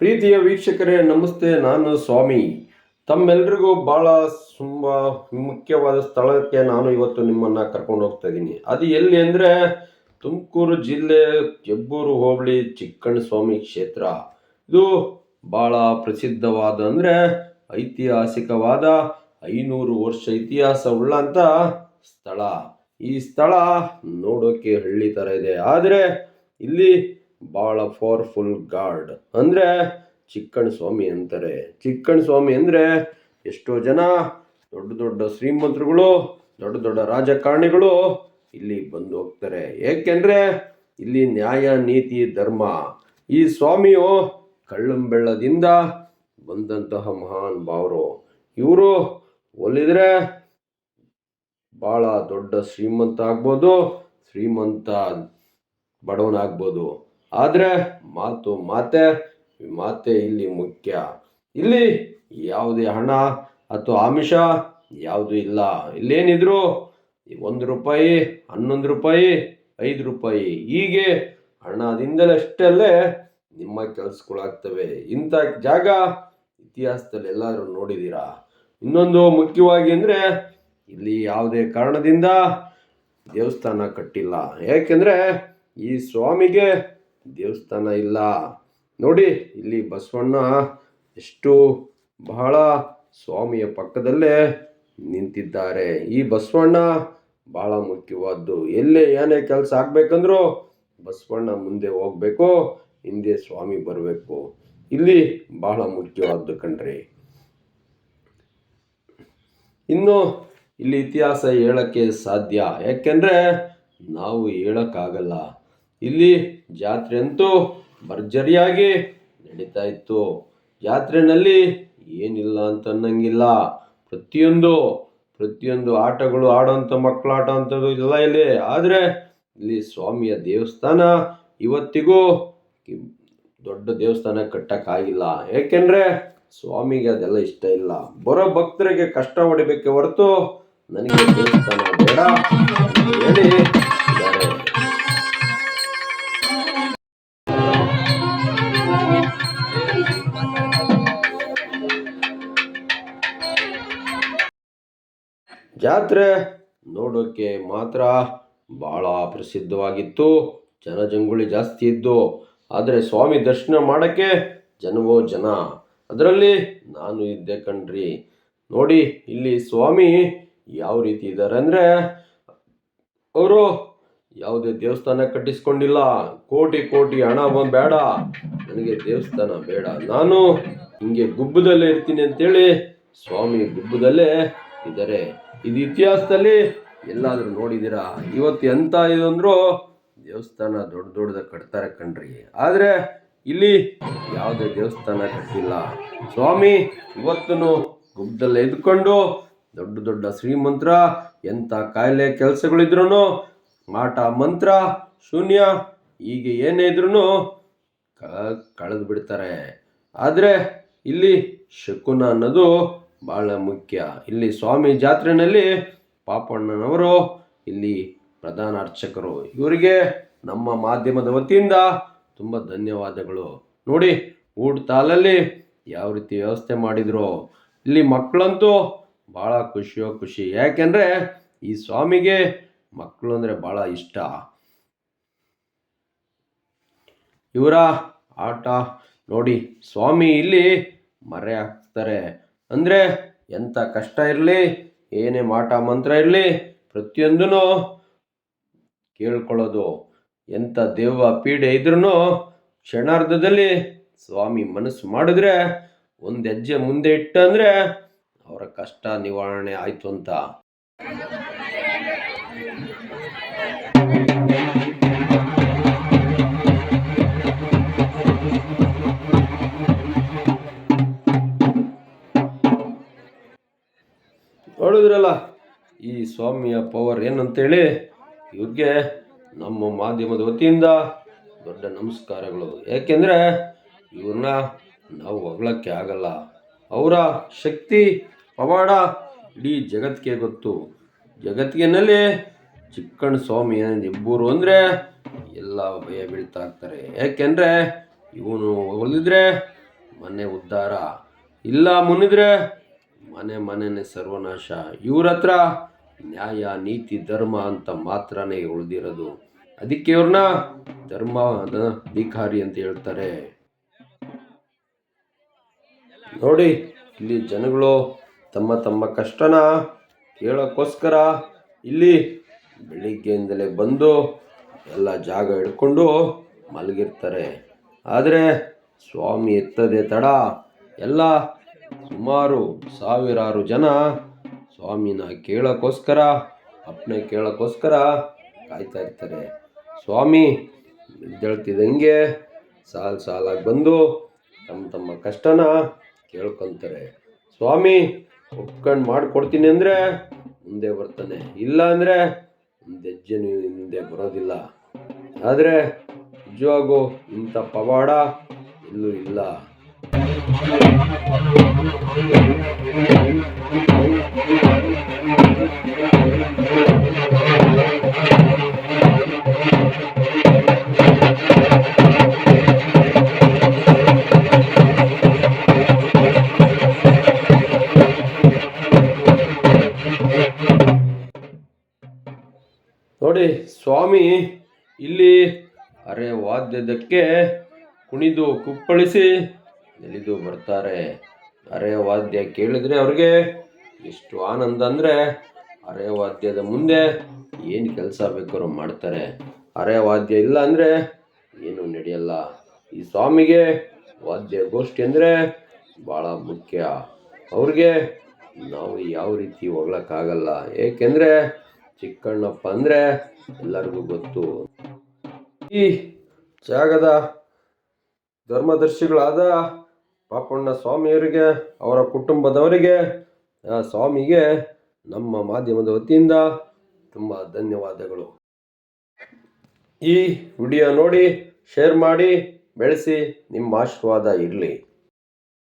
ಪ್ರೀತಿಯ ವೀಕ್ಷಕರೇ, ನಮಸ್ತೆ, ನಾನು ಸ್ವಾಮಿ. ತಮ್ಮೆಲ್ರಿಗೂ ಬಹಳ ತುಂಬ ಮುಖ್ಯವಾದ ಸ್ಥಳಕ್ಕೆ ನಾನು ಇವತ್ತು ನಿಮ್ಮನ್ನ ಕರ್ಕೊಂಡು ಹೋಗ್ತಾ ಇದ್ದೀನಿ. ಅದು ಎಲ್ಲಿ ಅಂದರೆ ತುಮಕೂರು ಜಿಲ್ಲೆ ಕೆಬ್ಬೂರು ಹೋಬಳಿ ಚಿಕ್ಕಣ್ಣ ಸ್ವಾಮಿ ಕ್ಷೇತ್ರ. ಇದು ಬಹಳ ಪ್ರಸಿದ್ಧವಾದ ಅಂದರೆ ಐತಿಹಾಸಿಕವಾದ ಐನೂರು ವರ್ಷ ಇತಿಹಾಸ ಉಳ್ಳಂಥ ಸ್ಥಳ. ಈ ಸ್ಥಳ ನೋಡೋಕೆ ಹಳ್ಳಿ ಥರ ಇದೆ. ಆದರೆ ಇಲ್ಲಿ ಬಹಳ ಪವರ್ಫುಲ್ ಗಾಡ್ ಅಂದರೆ ಚಿಕ್ಕಣ್ಣ ಸ್ವಾಮಿ ಅಂತಾರೆ. ಚಿಕ್ಕಣ್ಣ ಸ್ವಾಮಿ ಅಂದರೆ ಎಷ್ಟೋ ಜನ ದೊಡ್ಡ ದೊಡ್ಡ ಶ್ರೀಮಂತರುಗಳು, ದೊಡ್ಡ ದೊಡ್ಡ ರಾಜಕಾರಣಿಗಳು ಇಲ್ಲಿ ಬಂದು ಹೋಗ್ತಾರೆ. ಏಕೆಂದರೆ ಇಲ್ಲಿ ನ್ಯಾಯ, ನೀತಿ, ಧರ್ಮ ಈ ಸ್ವಾಮಿಯು ಕಳ್ಳಂಬೆಳ್ಳದಿಂದ ಬಂದಂತಹ ಮಹಾನ್ ಭಾವರು ಇವರು ಒಲಿದ್ರೆ ಭಾಳ ದೊಡ್ಡ ಶ್ರೀಮಂತ ಆಗ್ಬೋದು, ಶ್ರೀಮಂತ ಬಡವನಾಗ್ಬೋದು. ಆದರೆ ಮಾತು ಮಾತೆ ಮಾತೆ ಇಲ್ಲಿ ಮುಖ್ಯ. ಇಲ್ಲಿ ಯಾವುದೇ ಹಣ ಅಥವಾ ಆಮಿಷ ಯಾವುದು ಇಲ್ಲ. ಇಲ್ಲೇನಿದ್ರು ಒಂದು ರೂಪಾಯಿ, ಹನ್ನೊಂದು ರೂಪಾಯಿ, ಐದು ರೂಪಾಯಿ. ಹೀಗೆ ಹಣದಿಂದಲೇ ಅಷ್ಟಲ್ಲೇ ನಿಮ್ಮ ಕೆಲಸಗಳಾಗ್ತವೆ. ಇಂಥ ಜಾಗ ಇತಿಹಾಸದಲ್ಲಿ ಎಲ್ಲಾದರೂ ನೋಡಿದ್ದೀರಾ? ಇನ್ನೊಂದು ಮುಖ್ಯವಾಗಿ ಅಂದರೆ ಇಲ್ಲಿ ಯಾವುದೇ ಕಾರಣದಿಂದ ದೇವಸ್ಥಾನ ಕಟ್ಟಿಲ್ಲ. ಏಕೆಂದರೆ ಈ ಸ್ವಾಮಿಗೆ ದೇವಸ್ಥಾನ ಇಲ್ಲ. ನೋಡಿ, ಇಲ್ಲಿ ಬಸವಣ್ಣ ಎಷ್ಟು ಬಹಳ ಸ್ವಾಮಿಯ ಪಕ್ಕದಲ್ಲೇ ನಿಂತಿದ್ದಾರೆ. ಈ ಬಸವಣ್ಣ ಬಹಳ ಮುಖ್ಯವಾದ್ದು. ಎಲ್ಲಿ ಏನೇ ಕೆಲಸ ಆಗ್ಬೇಕಂದ್ರೂ ಬಸವಣ್ಣ ಮುಂದೆ ಹೋಗ್ಬೇಕು, ಹಿಂದೆ ಸ್ವಾಮಿ ಬರಬೇಕು. ಇಲ್ಲಿ ಬಹಳ ಮುಖ್ಯವಾದ್ದು ಕಣ್ರಿ. ಇನ್ನು ಇಲ್ಲಿ ಇತಿಹಾಸ ಹೇಳಕ್ಕೆ ಸಾಧ್ಯ. ಯಾಕೆಂದರೆ ನಾವು ಹೇಳಕ್ಕಾಗಲ್ಲ. ಇಲ್ಲಿ ಜಾತ್ರೆ ಅಂತೂ ಭರ್ಜರಿಯಾಗಿ ನಡೀತಾ ಇತ್ತು. ಜಾತ್ರೆನಲ್ಲಿ ಏನಿಲ್ಲ ಅಂತ ಅನ್ನಂಗಿಲ್ಲ. ಪ್ರತಿಯೊಂದು ಪ್ರತಿಯೊಂದು ಆಟಗಳು ಆಡೋಂಥ ಮಕ್ಕಳು ಆಟ ಅಂಥದ್ದು ಇಲ್ಲ ಇಲ್ಲಿ. ಆದರೆ ಇಲ್ಲಿ ಸ್ವಾಮಿಯ ದೇವಸ್ಥಾನ ಇವತ್ತಿಗೂ ದೊಡ್ಡ ದೇವಸ್ಥಾನ ಕಟ್ಟಕ್ಕಾಗಿಲ್ಲ. ಏಕೆಂದರೆ ಸ್ವಾಮಿಗೆ ಅದೆಲ್ಲ ಇಷ್ಟ ಇಲ್ಲ. ಬರೋ ಭಕ್ತರಿಗೆ ಕಷ್ಟ ಹೊಡಿಬೇಕೆ ಹೊರತು ನನಗೆ ದೇವಸ್ಥಾನ ಬೇಡ ಜಾತ್ರೆ ನೋಡೋಕ್ಕೆ ಮಾತ್ರ ಭಾಳ ಪ್ರಸಿದ್ಧವಾಗಿತ್ತು. ಜನಜಂಗುಳಿ ಜಾಸ್ತಿ ಇದ್ದು ಆದರೆ ಸ್ವಾಮಿ ದರ್ಶನ ಮಾಡೋಕ್ಕೆ ಜನವೋ ಜನ. ಅದರಲ್ಲಿ ನಾನು ಇದ್ದೆ ಕಣ್ರಿ. ನೋಡಿ, ಇಲ್ಲಿ ಸ್ವಾಮಿ ಯಾವ ರೀತಿ ಇದ್ದಾರೆ ಅಂದರೆ, ಅವರು ಯಾವುದೇ ದೇವಸ್ಥಾನ ಕಟ್ಟಿಸ್ಕೊಂಡಿಲ್ಲ. ಕೋಟಿ ಕೋಟಿ ಹಣ ಬಂದು ಬೇಡ ನನಗೆ ದೇವಸ್ಥಾನ ಬೇಡ. ನಾನು ಹಿಂಗೆ ಗುಬ್ಬದಲ್ಲೇ ಇರ್ತೀನಿ ಅಂತೇಳಿ ಸ್ವಾಮಿ ಗುಬ್ಬದಲ್ಲೇ ಇದ್ದಾರೆ ಇದು ಇತಿಹಾಸದಲ್ಲಿ ಎಲ್ಲಾದರೂ ನೋಡಿದ್ದೀರಾ? ಇವತ್ತು ಎಂತ ಇದು ದೇವಸ್ಥಾನ ದೊಡ್ಡ ದೊಡ್ಡದ ಕಟ್ತಾರೆ ಕಣ್ರಿ. ಆದರೆ ಇಲ್ಲಿ ಯಾವುದೇ ದೇವಸ್ಥಾನ ಕಟ್ಟಿಲ್ಲ. ಸ್ವಾಮಿ ಇವತ್ತೂ ಗುಬ್ಬದಲ್ಲೇ ಇದ್ಕೊಂಡು ದೊಡ್ಡ ದೊಡ್ಡ ಶ್ರೀಮಂತ್ರ ಎಂಥ ಕಾಯಿಲೆ ಕೆಲಸಗಳಿದ್ರು ಮಾಟ ಮಂತ್ರ, ಶೂನ್ಯ, ಹೀಗೆ ಏನೇ ಇದ್ರೂ ಕಳೆದು ಬಿಡ್ತಾರೆ. ಆದರೆ ಇಲ್ಲಿ ಶಕುನ ಅನ್ನೋದು ಬಹಳ ಮುಖ್ಯ. ಇಲ್ಲಿ ಸ್ವಾಮಿ ಜಾತ್ರೆಯಲ್ಲಿ ಪಾಪಣ್ಣನವರು, ಇಲ್ಲಿ ಪ್ರಧಾನ ಅರ್ಚಕರು. ಇವರಿಗೆ ನಮ್ಮ ಮಾಧ್ಯಮದ ವತಿಯಿಂದ ತುಂಬ ಧನ್ಯವಾದಗಳು. ನೋಡಿ, ಊಟ ತಾಲಲ್ಲಿ ಯಾವ ರೀತಿ ವ್ಯವಸ್ಥೆ ಮಾಡಿದರು. ಇಲ್ಲಿ ಮಕ್ಕಳಂತೂ ಭಾಳ ಖುಷಿಯೋ ಖುಷಿ. ಯಾಕೆಂದರೆ ಈ ಸ್ವಾಮಿಗೆ ಮಕ್ಕಳು ಅಂದರೆ ಭಾಳ ಇಷ್ಟ. ಇವರ ಆಟ ನೋಡಿ, ಸ್ವಾಮಿ ಇಲ್ಲಿ ಮರೆ ಹಾಕ್ತಾರೆ. ಅಂದರೆ ಎಂಥ ಕಷ್ಟ ಇರಲಿ, ಏನೇ ಮಾಟ ಮಂತ್ರ ಇರಲಿ ಪ್ರತಿಯೊಂದೂ ಕೇಳ್ಕೊಳ್ಳೋದು. ಎಂಥ ದೇವ ಪೀಡೆ ಇದ್ರೂ ಕ್ಷಣಾರ್ಧದಲ್ಲಿ ಸ್ವಾಮಿ ಮನಸ್ಸು ಮಾಡಿದ್ರೆ, ಒಂದು ಹೆಜ್ಜೆ ಮುಂದೆ ಇಟ್ಟಂದರೆ ಅವರ ಕಷ್ಟ ನಿವಾರಣೆ ಆಯಿತು ಅಂತ. ಸ್ವಾಮಿಯ ಪವರ್ ಏನಂತೇಳಿ ಇವ್ರಿಗೆ ನಮ್ಮ ಮಾಧ್ಯಮದ ವತಿಯಿಂದ ದೊಡ್ಡ ನಮಸ್ಕಾರಗಳು. ಏಕೆಂದರೆ ಇವ್ರನ್ನ ನಾವು ಹೊಗಳಕ್ಕೆ ಆಗಲ್ಲ. ಅವರ ಶಕ್ತಿ, ಪವಾಡ ಇಡೀ ಜಗತ್ತಿಗೆ ಗೊತ್ತು. ಜಗತ್ತಿಗೆನಲ್ಲಿ ಚಿಕ್ಕಣ್ಣ ಸ್ವಾಮಿ ಇಬ್ಬರು ಅಂದರೆ ಎಲ್ಲ ಭಯ ಬೀಳ್ತಾ ಇರ್ತಾರೆ. ಏಕೆಂದರೆ ಇವನು ಒಲಿದ್ರೆ ಮನೆ ಉದ್ಧಾರ. ಇಲ್ಲ ಮುನಿದ್ರೆ ಮನೆ ಮನೆನೇ ಸರ್ವನಾಶ. ಇವ್ರ ಹತ್ರ ನ್ಯಾಯ, ನೀತಿ, ಧರ್ಮ ಅಂತ ಮಾತ್ರನೇ ಉಳಿದಿರೋದು. ಅದಕ್ಕೆ ಇವ್ರನ್ನ ಧರ್ಮದ ಅಧಿಕಾರಿ ಅಂತ ಹೇಳ್ತಾರೆ. ನೋಡಿ, ಇಲ್ಲಿ ಜನಗಳು ತಮ್ಮ ತಮ್ಮ ಕಷ್ಟನ ಕೇಳೋಕ್ಕೋಸ್ಕರ ಇಲ್ಲಿ ಬೆಳಿಗ್ಗೆಯಿಂದಲೇ ಬಂದು ಎಲ್ಲ ಜಾಗ ಹಿಡ್ಕೊಂಡು ಮಲಗಿರ್ತಾರೆ. ಆದರೆ ಸ್ವಾಮಿ ಎತ್ತದೆ ತಡ. ಎಲ್ಲ ಸುಮಾರು ಸಾವಿರಾರು ಜನ ಸ್ವಾಮಿನ ಕೇಳೋಕ್ಕೋಸ್ಕರ, ಅಪ್ಪನೆ ಕೇಳೋಕ್ಕೋಸ್ಕರ ಕಾಯ್ತಾ ಇರ್ತಾರೆ. ಸ್ವಾಮಿ ಜಳ್ತಿದಂಗೆ ಸಾಲು ಸಾಲಾಗಿ ಬಂದು ತಮ್ಮ ತಮ್ಮ ಕಷ್ಟನ ಕೇಳ್ಕೊತಾರೆ. ಸ್ವಾಮಿ, ಒಪ್ಕೊಂಡು ಮಾಡಿಕೊಡ್ತೀನಿ ಅಂದರೆ ಮುಂದೆ ಬರ್ತಾನೆ. ಇಲ್ಲ ಅಂದರೆ ಒಂದು ಹೆಜ್ಜೆನೂ ಹಿಂದೆ ಬರೋದಿಲ್ಲ. ಆದರೆ ನಿಜವಾಗೂ ಇಂಥ ಪವಾಡ ಇಲ್ಲೂ ಇಲ್ಲ. ನೋಡಿ ಸ್ವಾಮಿ ಇಲ್ಲಿ ಅರೆ ವಾದ್ಯದಕ್ಕೆ ಕುಣಿದು ಕುಪ್ಪಳಿಸಿ ನೆಲಿದು ಬರ್ತಾರೆ. ಅರೆ ವಾದ್ಯ ಕೇಳಿದ್ರೆ ಅವ್ರಿಗೆ ಎಷ್ಟು ಆನಂದ ಅಂದರೆ ಅರೆ ವಾದ್ಯದ ಮುಂದೆ ಏನು ಕೆಲಸ ಬೇಕಾದ್ರೂ ಮಾಡ್ತಾರೆ. ಅರೆ ವಾದ್ಯ ಇಲ್ಲ ಅಂದರೆ ಏನು ನಡೆಯಲ್ಲ. ಈ ಸ್ವಾಮಿಗೆ ವಾದ್ಯ ಗೋಷ್ಠಿ ಅಂದರೆ ಭಾಳ ಮುಖ್ಯ. ಅವ್ರಿಗೆ ನಾವು ಯಾವ ರೀತಿ ಹೊಗಳಕ್ಕಾಗಲ್ಲ ಏಕೆಂದರೆ ಚಿಕ್ಕಣ್ಣಪ್ಪ ಅಂದರೆ ಎಲ್ಲರಿಗೂ ಗೊತ್ತು. ಈ ಜಾಗದ ಧರ್ಮದರ್ಶಿಗಳಾದ ಪಾಪಣ್ಣ ಸ್ವಾಮಿಯವರಿಗೆ, ಅವರ ಕುಟುಂಬದವರಿಗೆ ಸ್ವಾಮಿಗೆ, ನಮ್ಮ ಮಾಧ್ಯಮದ ವತಿಯಿಂದ ತುಂಬ ಧನ್ಯವಾದಗಳು. ಈ ವಿಡಿಯೋ ನೋಡಿ, ಶೇರ್ ಮಾಡಿ, ಬೆಳೆಸಿ, ನಿಮ್ಮ ಆಶೀರ್ವಾದ ಇರಲಿ.